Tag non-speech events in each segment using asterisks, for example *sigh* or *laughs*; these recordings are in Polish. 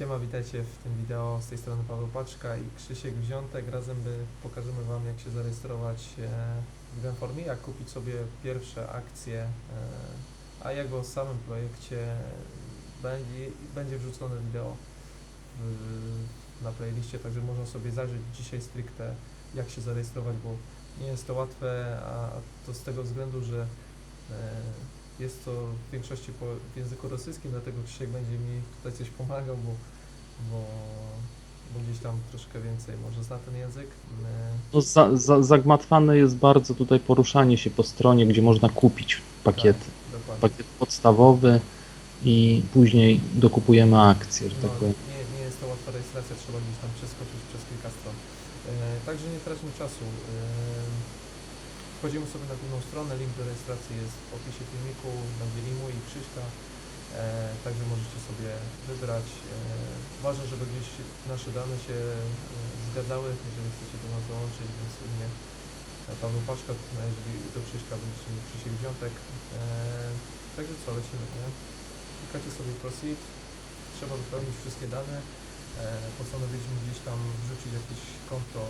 Siema, witajcie w tym wideo. Z tej strony Paweł Paczka i Krzysiek Wziątek. Razem pokażemy Wam, jak się zarejestrować e, w Genformie, jak kupić sobie pierwsze akcje, e, a jak o samym projekcie będzie, będzie wrzucone wideo na playliście, także można sobie zajrzeć dzisiaj stricte, jak się zarejestrować, bo nie jest to łatwe, a to z tego względu, że e, jest to w większości po, w języku rosyjskim, dlatego Krzysiek będzie mi tutaj coś pomagał, bo, bo, bo gdzieś tam troszkę więcej może zna ten język. E, No, za, za, zagmatwane jest bardzo tutaj poruszanie się po stronie, gdzie można kupić pakiet, Dokładnie. pakiet podstawowy i później dokupujemy akcje, że tak No, powiem. nie, nie jest to łatwa rejestracja, trzeba gdzieś tam przeskoczyć przez kilka stron. E, także nie traćmy czasu. Wchodzimy sobie na główną stronę, link do rejestracji jest w opisie filmiku, będzie limu i Krzyśka, e, także możecie sobie wybrać. E, ważne, żeby gdzieś nasze dane się e, zgadzały, jeżeli chcecie do nas dołączyć, więc u mnie e, Paweł Paczka, a jeżeli do Krzyśka będzie mi Krzysiek Wziątek. E, także co, lecimy, nie? Klikacie sobie proceed, trzeba wypełnić wszystkie dane. E, postanowiliśmy gdzieś tam wrzucić jakieś konto,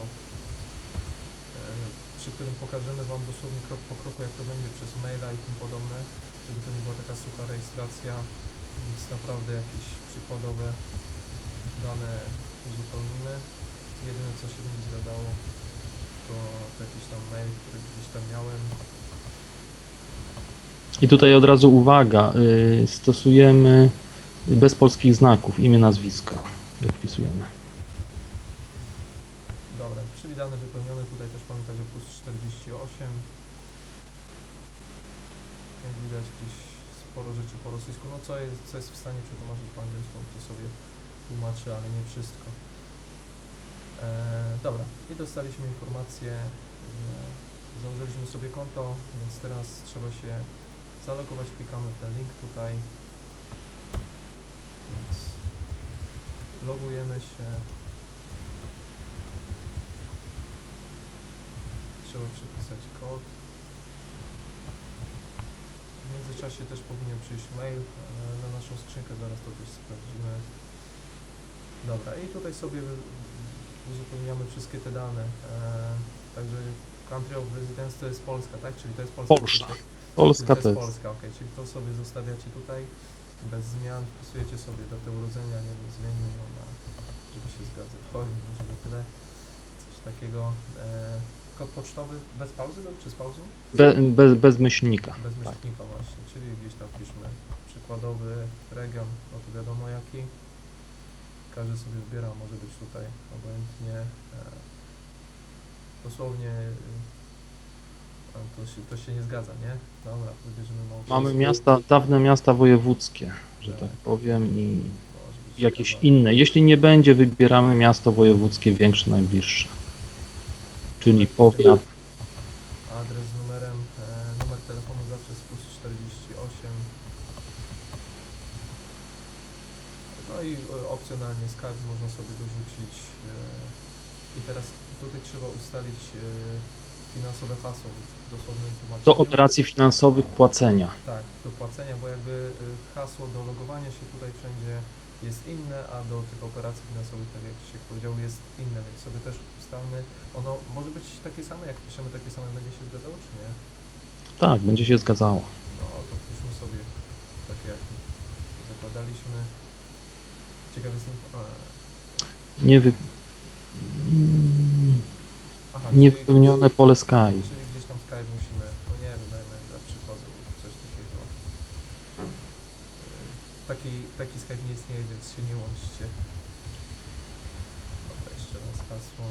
przy którym pokażemy Wam dosłownie krok po kroku, jak to będzie przez maila i tym podobne, żeby to nie była taka sucha rejestracja, więc naprawdę jakieś przykładowe dane uzupełnimy. Jedyne co się będzie zgadało, to, to jakiś tam mail, który gdzieś tam miałem. I tutaj od razu uwaga, y, stosujemy bez polskich znaków, imię, nazwisko, jak wpisujemy. Dane wypełnione, tutaj też pamiętać o plus 48. Jak widać gdzieś sporo rzeczy po rosyjsku, no co jest, co jest w stanie przetłumaczyć po angielsku, to sobie tłumaczę, ale nie wszystko. E, dobra, i dostaliśmy informację, założyliśmy sobie konto, więc teraz trzeba się zalogować, klikamy w ten link tutaj. Więc logujemy się. Trzeba przepisać kod. W międzyczasie też powinien przyjść mail e, na naszą skrzynkę, zaraz to też sprawdzimy. Dobra, i tutaj sobie uzupełniamy wszystkie te dane. E, także country of residence to jest Polska, tak? Czyli to jest Polska. Polska. Polska to jest. Polska, okej, czyli to sobie zostawiacie tutaj bez zmian, wpisujecie sobie datę urodzenia, nie wiem, zmienimy ją na, żeby się zgadzać. Oj, może tyle, coś takiego. E, kod pocztowy bez pauzy lub czy z pauzą? Be, bez, bez myślnika. Bez Tak. myślnika właśnie, czyli gdzieś tam piszmy przykładowy region, no to wiadomo jaki. Każdy sobie wybiera, może być tutaj obojętnie. E, dosłownie e, to się, to się nie zgadza, nie? Dobra, wybierzemy Małopolskę. Mamy miasta, dawne miasta wojewódzkie, że tak powiem, i jakieś inne. Jeśli nie będzie, wybieramy miasto wojewódzkie większe, najbliższe. Czyli powiat. Adres z numerem, e, numer telefonu zawsze jest plus 48. No i e, opcjonalnie Skype można sobie dorzucić. E, I teraz tutaj trzeba ustalić e, finansowe hasło. Do operacji finansowych płacenia. Tak, do płacenia, bo jakby y, hasło do logowania się tutaj wszędzie jest inne, a do tych operacji finansowych, tak jak się powiedział, jest inne, więc sobie też ustalmy. Ono może być takie same, jak piszemy takie same, będzie się zgadzało, czy nie? Tak, będzie się zgadzało. No to piszmy sobie takie, jak zakładaliśmy. Ciekawy jestem... A, Nie wy... Aha, Niewypełnione pole Sky. Czyli gdzieś tam Skype musimy, no nie wiem, dajmy dla przykładu coś takiego. Yy, Taki, taki Skype nie istnieje, więc się nie łączcie. Dobra, jeszcze raz hasło.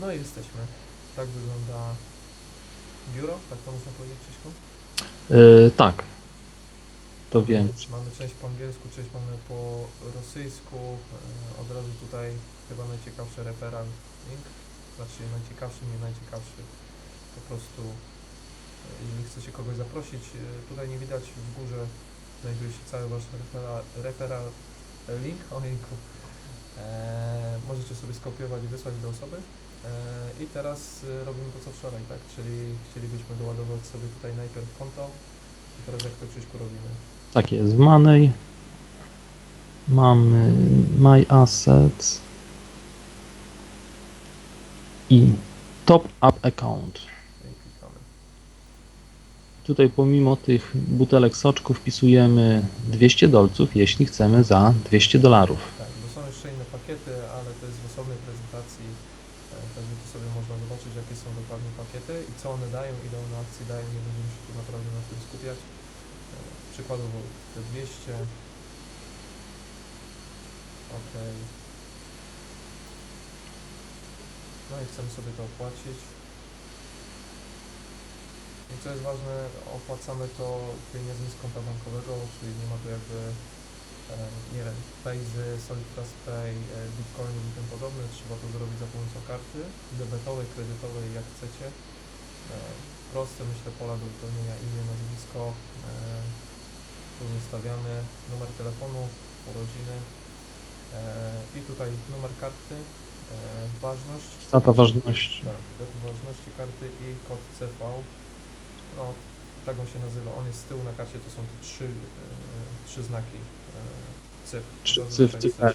No i jesteśmy. Tak wygląda biuro, tak to można powiedzieć, Krzyśku? Yy, tak. To wiem. Mamy część po angielsku, część mamy po rosyjsku. E, Od razu tutaj chyba najciekawszy referral link. Znaczy najciekawszy, nie najciekawszy. Po prostu e, jeżeli chcecie kogoś zaprosić, tutaj nie widać w górze znajduje się cały wasz referral, referral link. Ojejku. E, możecie sobie skopiować i wysłać do osoby. E, I teraz e, robimy to co wczoraj, tak? Czyli chcielibyśmy doładować sobie tutaj najpierw konto i teraz jak to Krzyśku robimy? Tak jest, w Money mamy My Assets i Top Up Account. Tutaj pomimo tych butelek soczku wpisujemy 200 dolców, jeśli chcemy za 200 dolarów. Tak, bo są jeszcze inne pakiety, ale to jest w osobnej prezentacji, e, także tu sobie można zobaczyć jakie są dokładnie pakiety i co one dają, ile one akcji dają, nie będziemy się tu naprawdę na tym skupiać. E, Przykładowo te 200. Ok. No i chcemy sobie to opłacić. I co jest ważne, opłacamy to pieniędzmi z konta bankowego, czyli nie ma tu jakby e, nie wiem, Paysy, Solid Trust Pay, e, Bitcoinów i tym podobne. Trzeba to zrobić za pomocą karty debetowej, kredytowej, jak chcecie. E, Proste, myślę, pola do wypełnienia imię, nazwisko. e, Tu wystawiamy numer telefonu, urodziny e, i tutaj numer karty, e, ważność. Data ważności. Tak, data ważności karty i kod CV. No, tak on się nazywa. On jest z tyłu na karcie, to są te trzy, e, trzy znaki e, cyfr. Trzy cyfr. E,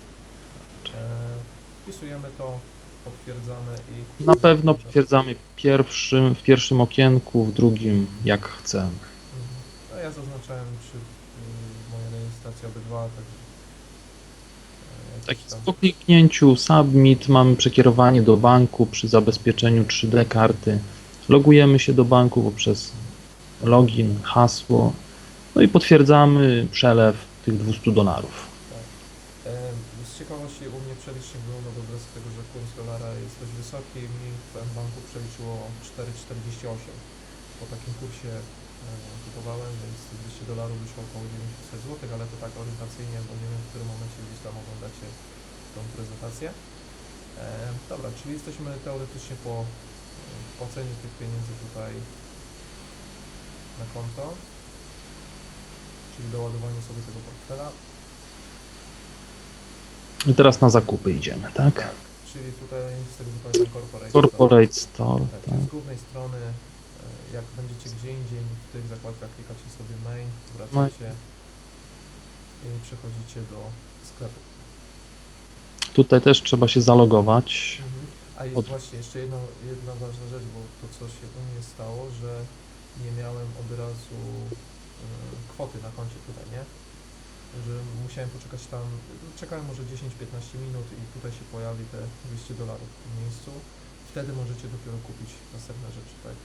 Wpisujemy to, potwierdzamy i... Na pewno potwierdzamy pierwszym, w pierwszym okienku, w drugim jak chcemy. Mhm. No ja zaznaczałem przy y, mojej rejestracji obydwa, także... e, Tak tam- Po kliknięciu Submit mamy przekierowanie do banku przy zabezpieczeniu 3D karty. Logujemy się do banku poprzez login, hasło. No i potwierdzamy przelew tych 200 dolarów. Ciekawości u mnie przelicznik był, no bo bez tego, że kurs dolara jest dość wysoki, mi w banku przeliczyło 4,48. Po takim kursie e, kupowałem, więc 200 dolarów wyszło około 900 zł, ale to tak orientacyjnie, bo nie wiem w którym momencie gdzieś tam oglądacie tą prezentację. E, dobra, czyli jesteśmy teoretycznie po wpłaceniu tych pieniędzy tutaj na konto, czyli doładowaniu sobie tego portfela. I teraz na zakupy idziemy, tak? Czyli tutaj z tego co pamiętam Corporate. Corporate Store, Tak, tak. czyli z głównej strony, e, jak będziecie gdzie indziej, w tych zakładkach klikacie sobie main, wracacie i przechodzicie do sklepu. Tutaj też trzeba się zalogować. A jest Od- właśnie jeszcze jedna, jedna ważna rzecz, bo to co się u mnie stało, że nie miałem od razu e, kwoty na koncie tutaj, nie? Że musiałem poczekać tam, czekałem może 10-15 minut i tutaj się pojawi te 200 dolarów w miejscu. Wtedy możecie dopiero kupić następne rzeczy, tak?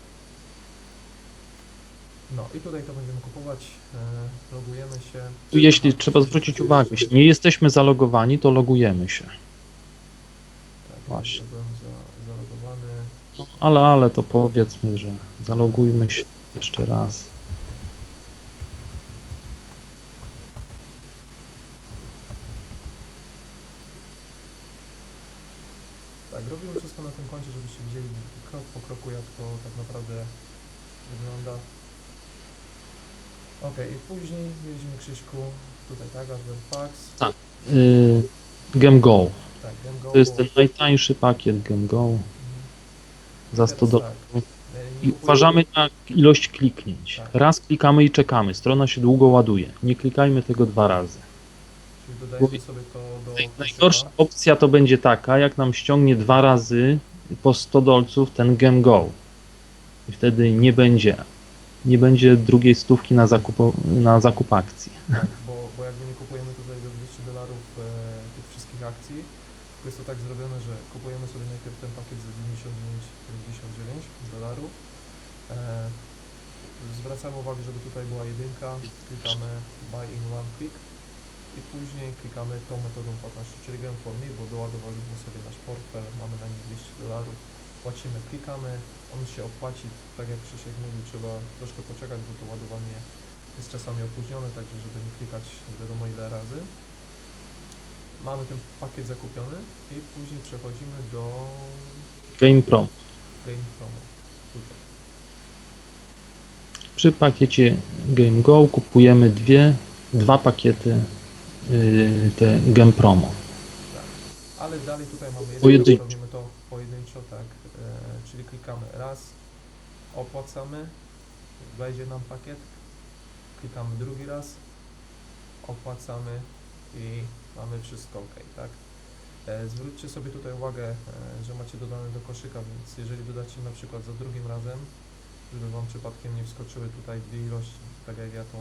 No i tutaj to będziemy kupować, e, logujemy się. Tu jeśli trzeba zwrócić uwagę, jeśli nie jesteśmy zalogowani, to logujemy się. Tak, Właśnie. ja byłem za, zalogowany. Ale, ale to powiedzmy, że zalogujmy się jeszcze raz. Tak, robimy wszystko na tym koncie, żebyście widzieli krok po kroku, jak to tak naprawdę wygląda. Ok, i później mieliśmy Krzyśku, tutaj tak, Advent Packs. Tak. Yy, GameGo. Tak, GameGo. To jest ten najtańszy pakiet GameGo Mhm. za 100 Teraz dolarów. tak, e, nie I uważamy na ilość kliknięć. Tak. Raz klikamy i czekamy. Strona się długo ładuje. Nie klikajmy tego dwa razy. Czyli dodajemy sobie to do Naj-. Najgorsza opcja to będzie taka, jak nam ściągnie dwa razy po 100 dolców ten GameGo. I wtedy nie będzie, nie będzie drugiej stówki na zakup, na zakup akcji. Tak, bo, *laughs* bo jakby nie kupujemy tutaj za 200 dolarów e, tych wszystkich akcji, tylko jest to tak zrobione, że kupujemy sobie najpierw ten pakiet za 99,99 dolarów. E, zwracamy uwagę, żeby tutaj była jedynka, klikamy buy in one click i później klikamy tą metodą płatności, czyli Game for Me, bo doładowaliśmy sobie nasz portfel, mamy na nim 200 dolarów, płacimy, klikamy, on się opłaci, tak jak Krzysiek mówił, trzeba troszkę poczekać, bo to ładowanie jest czasami opóźnione, także żeby nie klikać nie wiadomo ile razy. Mamy ten pakiet zakupiony i później przechodzimy do Game Pro. Game Promo. Tutaj. Przy pakiecie GameGo kupujemy dwie, dwa pakiety te Game Promo. Tak. Ale dalej tutaj mamy Pojedynczo. robimy to pojedynczo, tak, e, czyli klikamy raz, opłacamy, wejdzie nam pakiet, klikamy drugi raz, opłacamy i mamy wszystko ok, tak. E, zwróćcie sobie tutaj uwagę, e, że macie dodane do koszyka, więc jeżeli dodacie na przykład za drugim razem, żeby Wam przypadkiem nie wskoczyły tutaj dwie ilości, tak jak ja to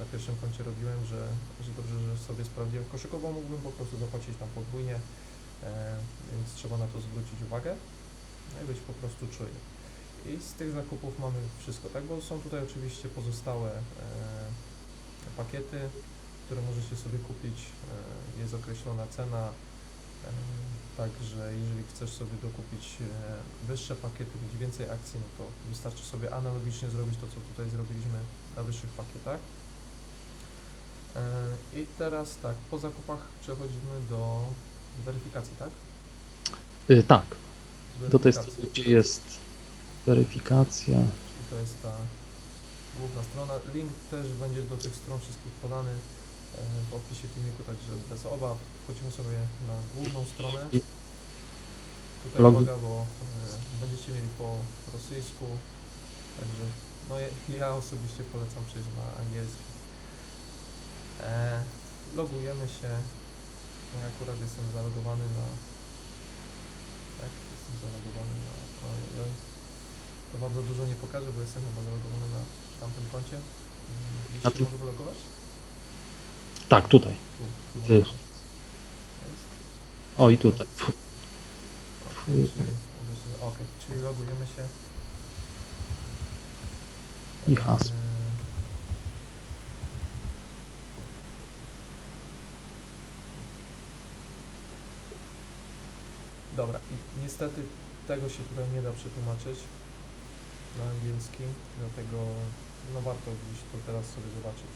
na pierwszym koncie robiłem, że, że dobrze, że sobie sprawdziłem bo mógłbym po prostu zapłacić tam podwójnie, e, więc trzeba na to zwrócić uwagę no i być po prostu czujny. I z tych zakupów mamy wszystko, tak? Bo są tutaj oczywiście pozostałe e, pakiety, które możecie sobie kupić, e, jest określona cena, e, także jeżeli chcesz sobie dokupić e, wyższe pakiety, mieć więcej akcji, no to wystarczy sobie analogicznie zrobić to, co tutaj zrobiliśmy na wyższych pakietach. E, I teraz tak, po zakupach przechodzimy do weryfikacji, tak? Y, tak, do strony, gdzie jest weryfikacja. I to jest ta główna strona. Link też będzie do tych stron wszystkich podany e, w opisie filmiku, także bez obaw. Wchodzimy sobie na główną stronę. Tutaj Log- uwaga, bo e, będziecie mieli po rosyjsku, także no ja, ja osobiście polecam przejść na angielski. E, logujemy się. No ja akurat jestem zalogowany na... Tak, jestem zalogowany na... Oj, oj. To bardzo dużo nie pokażę, bo jestem chyba zalogowany na tamtym koncie. Mm, Gdzieś Na się tym- mogę wylogować? Tak, tutaj. Tu, tu Ty. mogę. Jest. O i tutaj. Fu- Okej, czyli, okej, czyli logujemy się. I hasło. Eee, Dobra, i niestety tego się tutaj nie da przetłumaczyć na angielski, dlatego no warto gdzieś to teraz sobie zobaczyć.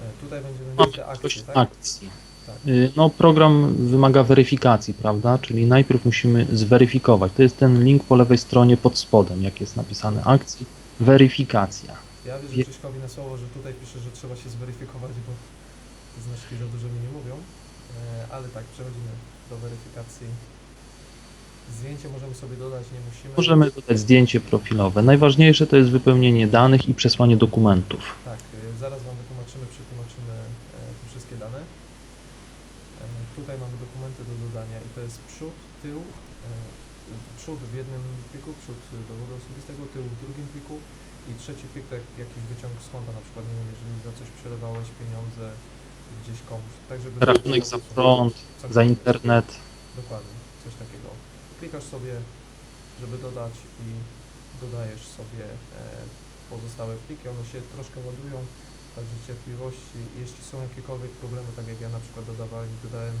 E, tutaj będziemy mieć te akcje, tak? akcji. Tak. Y, No, program wymaga weryfikacji, prawda? Czyli najpierw musimy zweryfikować. To jest ten link po lewej stronie pod spodem, jak jest napisane akcji. Weryfikacja. Ja wierzę Wie- Krzyśkowi na słowo, że tutaj pisze, że trzeba się zweryfikować, bo znaczki za dużo mi nie mówią. E, ale tak, przechodzimy do weryfikacji. Zdjęcie możemy sobie dodać, nie musimy. Możemy dodać zdjęcie profilowe. Najważniejsze to jest wypełnienie danych i przesłanie dokumentów. Tak, e, zaraz Wam wytłumaczymy, przetłumaczymy e, te wszystkie dane. Tutaj mamy dokumenty do dodania i to jest przód, tył, przód w jednym pliku, przód dowodu osobistego, tył w drugim pliku i trzeci plik to jak, jakiś wyciąg z konta, na przykład, nie wiem, jeżeli za coś przelewałeś pieniądze gdzieś komuś, tak żeby... Rachunek za prąd, za internet. Dokładnie, coś takiego. Klikasz sobie, żeby dodać i dodajesz sobie e, pozostałe pliki, one się troszkę ładują, także cierpliwości. Jeśli są jakiekolwiek problemy, tak jak ja na przykład dodawałem, dodałem e,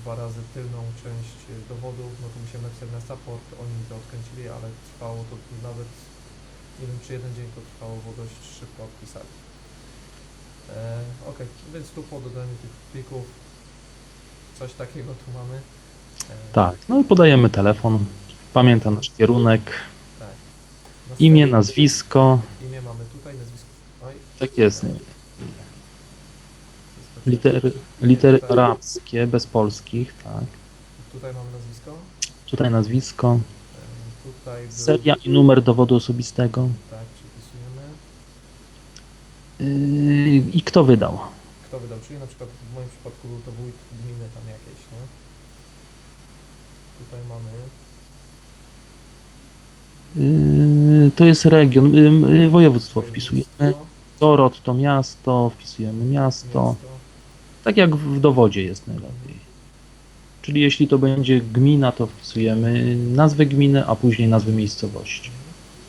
dwa razy tylną część dowodu, no to musiałem napisać na support, oni mi to odkręcili, ale trwało to nawet, nie wiem czy jeden dzień to trwało, bo dość szybko odpisali. E, ok, więc tu po dodaniu tych plików coś takiego tu mamy. E, Tak, no i podajemy telefon. Pamięta nasz kierunek, tak. imię, Następnie- nazwisko. Imię mamy tutaj, nazwisko. Oj, Tak jest. wszystko Litery, litery arabskie, bez polskich, tak. Tutaj mamy nazwisko. Tutaj nazwisko, E, Tutaj był, seria i numer dowodu osobistego. I kto wydał? Kto wydał? Czyli na przykład w moim przypadku był to wójt gminy tam jakieś, nie? Tutaj mamy. Yy, To jest region, yy, yy, województwo wpisujemy. Torot to miasto, wpisujemy miasto. Tak jak w dowodzie jest najlepiej. Czyli jeśli to będzie gmina, to wpisujemy nazwę gminy, a później nazwę miejscowości.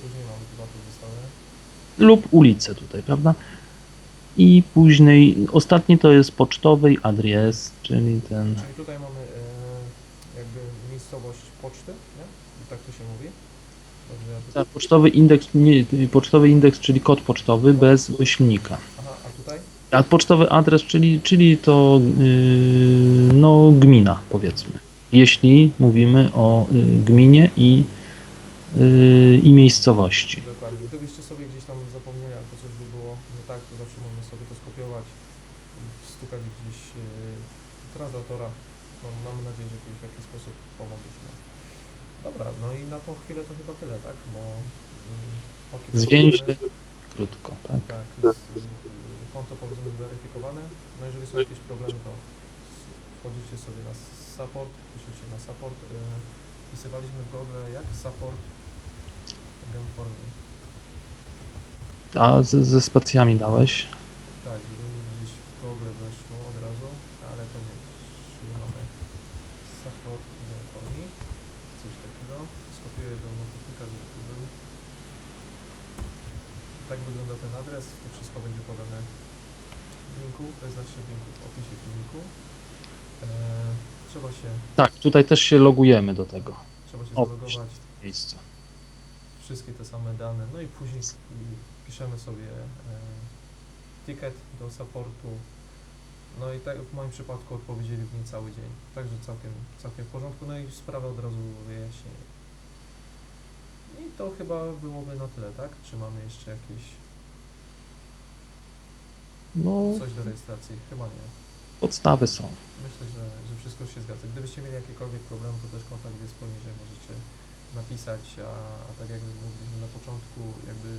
Później mamy dwa pozostałe. Lub ulicę tutaj, prawda? I później, ostatni to jest pocztowy adres, czyli ten... Czyli tutaj mamy e, jakby miejscowość poczty, nie? Tak to się mówi. Dobrze, ja to... Tak, pocztowy indeks, nie, pocztowy indeks, czyli kod pocztowy bez myślnika. Aha, a tutaj? A pocztowy adres, czyli, czyli to yy, no, gmina, powiedzmy. Jeśli mówimy o y, gminie i, y, i miejscowości. Dokładnie. Gdybyście sobie gdzieś tam zapomnieli, albo coś by było nie tak, to zawsze można sobie to skopiować, i wstukać gdzieś e, translatora nadzieję, że w jakiś sposób pomogliśmy. Dobra, no i na tą chwilę to chyba tyle, tak? Bo mm, Zwięźle krótko, tak? Tak, jest y, konto powiedzmy zweryfikowane. No jeżeli są jakieś problemy, to wchodzicie sobie na support, piszecie na support. y, Wpisywaliśmy w Google jak support Gemformi. A z, ze spacjami dałeś? Tak, gdzieś w Google weszło od razu, ale to nie. Mamy support Gemformi, coś takiego. Skopiuję do notyfika, żeby tu był. Tak wygląda ten adres, to wszystko będzie podane w linku, to jest znaczy w linku, w opisie filmiku. Eee, trzeba się, Tak, tutaj też się logujemy do tego trzeba się O, zalogować, miejsca. wszystkie te same dane, no i później piszemy sobie e, ticket do supportu. No i tak w moim przypadku odpowiedzieli w niecały dzień, także całkiem, całkiem w porządku, no i sprawę od razu wyjaśnienie. I to chyba byłoby na tyle, tak? Czy mamy jeszcze jakieś No, coś do rejestracji? Chyba nie. podstawy są. Myślę, że, że wszystko się zgadza. Gdybyście mieli jakiekolwiek problemy, to też kontakt jest poniżej, możecie napisać, a, a tak jak mówiliśmy na początku, jakby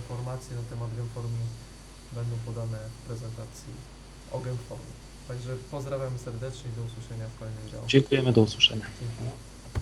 informacje na temat Gemformi będą podane w prezentacji o Gemformi. Także pozdrawiam serdecznie i do usłyszenia w kolejnym wideo. Dziękujemy, do usłyszenia. Dzięki.